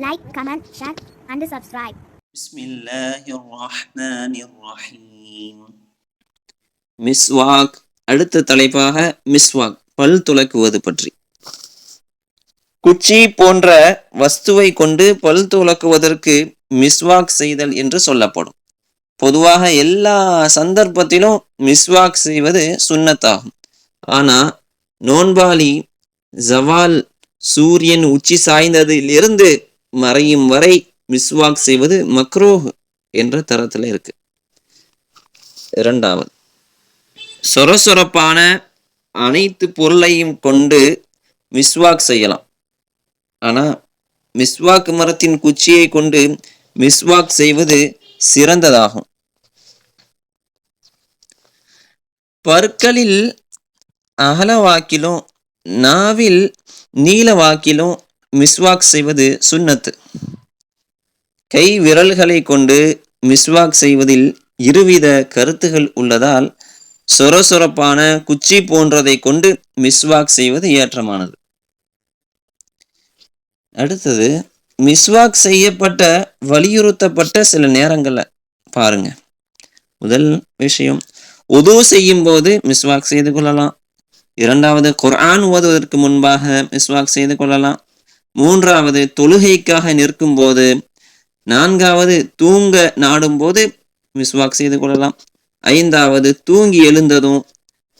Like comment share and subscribe மிஸ்வாக் அடுத்த தலைப்பாக மிஸ்வாக் பல் துலக்குவது பற்றி. குச்சி போன்ற வஸ்துவை கொண்டு பல் துலக்குவதற்கு மிஸ்வாக் செய்தல் என்று சொல்லப்படும். பொதுவாக எல்லா சந்தர்ப்பத்திலும் மிஸ்வாக் செய்வது சுண்ணத்தாகும். ஆனால் நோன்பாளி ஜவால் சூரியன் உச்சி சாய்ந்ததிலிருந்து மறையும் வரை மிஸ்வாக் செய்வது மக்ரோஹ் என்ற தரத்தில் இருக்கு. இரண்டாவது சொரசொரப்பான அனைத்து பொருளையும் கொண்டு மிஸ்வாக் செய்யலாம். ஆனால் மிஸ்வாக் மரத்தின் குச்சியை கொண்டு மிஸ்வாக் செய்வது சிறந்ததாகும். பற்களில் அகல வாக்கிலும் நாவில் நீல வாக்கிலும் மிஸ்வாக் செய்வது சுன்னத்து. கை விரல்களை கொண்டு மிஸ்வாக் செய்வதில் இருவித கருத்துகள் உள்ளதால் சொரசொரப்பான குச்சி போன்றதை கொண்டு மிஸ்வாக் செய்வது ஏற்றமானது. அடுத்தது மிஸ்வாக் செய்யப்பட்ட வலியுறுத்தப்பட்ட சில நேரங்களை பாருங்க. முதல் விஷயம் உது செய்யும் போது மிஸ்வாக் செய்து கொள்ளலாம். இரண்டாவது குர்ஆன் ஓதுவதற்கு முன்பாக மிஸ்வாக் செய்து கொள்ளலாம். மூன்றாவது தொழுகைக்காக நிற்கும் போது நான்காவது தூங்க நாடும் போது மிஸ்வாக் செய்து கொள்ளலாம். ஐந்தாவது தூங்கி எழுந்ததும்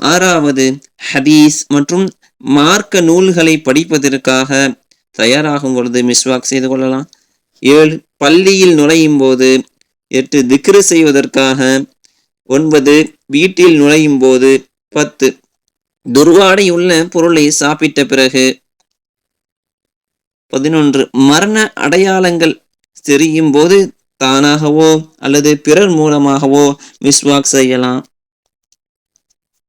ஆறாவது ஹதீஸ் மற்றும் மார்க்க நூல்களை படிப்பதற்காக தயாராகும் பொழுது மிஸ்வாக் செய்து கொள்ளலாம். ஏழு பள்ளியில் நுழையும் போது எட்டு திக்ரு செய்வதற்காக ஒன்பது வீட்டில் நுழையும் போது பத்து. துர்வாடை உள்ள பொருளை சாப்பிட்ட பிறகு பதினொன்று மரண அடையாளங்கள் தெரியும் போது தானாகவோ அல்லது பிறர் மூலமாகவோ மிஸ்வாக் செய்யலாம்.